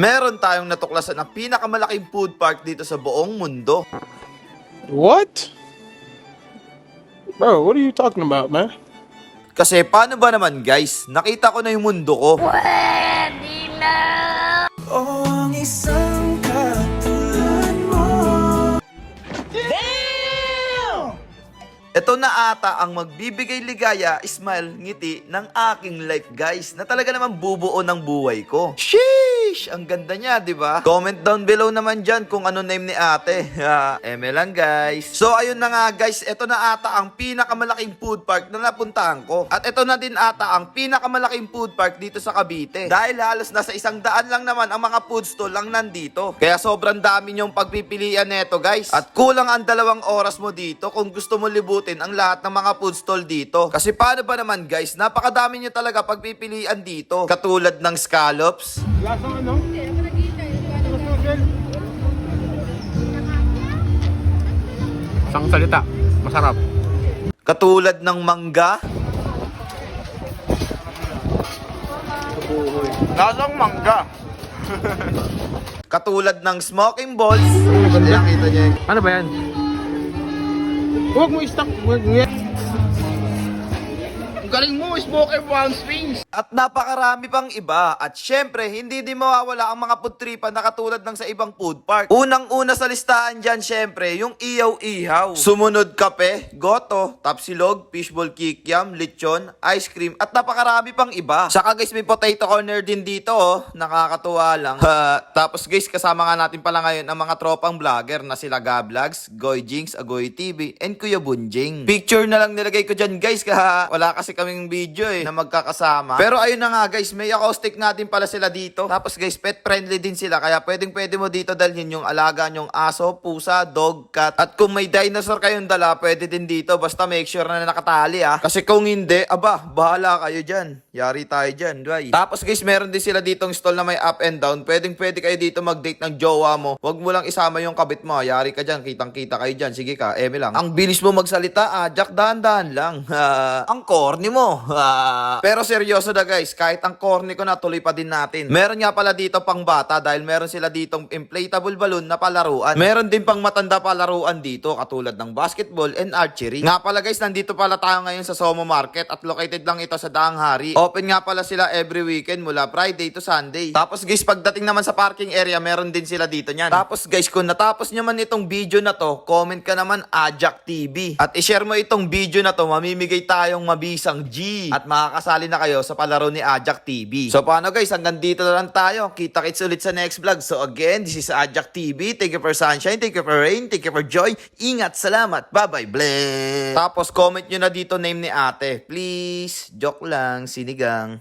meron tayong natuklasan ang pinakamalaking food park dito sa buong mundo. What? Bro, what are you talking about, man? Kasi paano ba naman guys, nakita ko na yung mundo ko. Ito na ata ang magbibigay ligaya, smile, ngiti ng aking life guys na talaga naman bubuo ng buhay ko. Sheesh! Ang ganda niya, di ba? Comment down below naman dyan kung ano name ni ate. Eme lang guys. So ayun na nga guys, ito na ata ang pinakamalaking food park na napuntahan ko. At ito na din ata ang pinakamalaking food park dito sa Cavite. Dahil halos nasa isang daan lang naman ang mga food stall lang nandito. Kaya sobrang dami niyong pagpipilian neto guys. At kulang ang dalawang oras mo dito kung gusto mo libutin ang lahat ng mga food stall dito. Kasi paano ba naman guys, napakadami niyo talaga pagpipilian dito. Katulad ng scallops, Lasang ano? Isang salita. Masarap. katulad ng mangga, Lasang mangga. katulad ng smoking balls. Ano ba yan? Huwag mo i-stock. Galing mo, smoke one strings. At napakarami pang iba. At syempre, hindi din mawawala ang mga putripan na katulad ng sa ibang food park. Unang-una sa listahan dyan, syempre, yung iyaw-ihaw. Sumunod kape, goto, tapsilog, fishball kikiam, lechon, ice cream, at napakarami pang iba. Saka guys, may potato corner din dito, oh. Nakakatuwa lang. Ha, tapos guys, kasama nga natin pala ngayon ang mga tropang vlogger na sila Gablags, Goy Jinx, Agoy TV, and Kuya Bunjing. Picture na lang nilagay ko dyan guys, kaya wala kasi kaming video eh, na magkakasama. Pero ayun na nga guys, may acoustic na din pala sila dito. Tapos guys, pet friendly din sila, kaya pwedeng pwede mo dito dalhin yung alaga nyong aso, pusa, dog, cat. At kung may dinosaur kayong dala, pwede din dito, basta make sure na nakatali ah. Kasi kung hindi, aba, bahala kayo dyan. Yari tayo dyan, right? Tapos guys, meron din sila ditong stall na may up and down. Pwedeng pwede kayo dito mag-date ng jowa mo. Huwag mo lang isama yung kabit mo. Yari ka dyan, kitang-kita kayo dyan. Sige ka, eme lang. Ang bilis mo magsalita, ah. Jack, dahan-dahan lang. Ang corny mo. Pero seryoso na guys, kahit ang corny ko na, tuloy pa din natin. Meron nga pala dito pang bata dahil meron sila ditong inflatable balloon na palaruan. Meron din pang matanda palaruan dito katulad ng basketball and archery. Nga pala guys, nandito pala tayo ngayon sa Somo Market at located lang ito sa Daang Hari. Open nga pala sila every weekend mula Friday to Sunday. Tapos guys, pagdating naman sa parking area, meron din sila dito niyan. Tapos guys, kung natapos nyo man itong video na to, comment ka naman Ajak TV. At i-share mo itong video na to, mamimigay tayong mabisang G. At makakasali na kayo sa palaro ni Ajak TV. So paano guys, hanggang dito na lang tayo. Kita-kits ulit sa next vlog. So again, this is Ajak TV. Thank you for sunshine, thank you for rain, thank you for joy. Ingat, salamat. Bye-bye, bless. Tapos comment nyo na dito name ni ate. Please, joke lang, sinigang.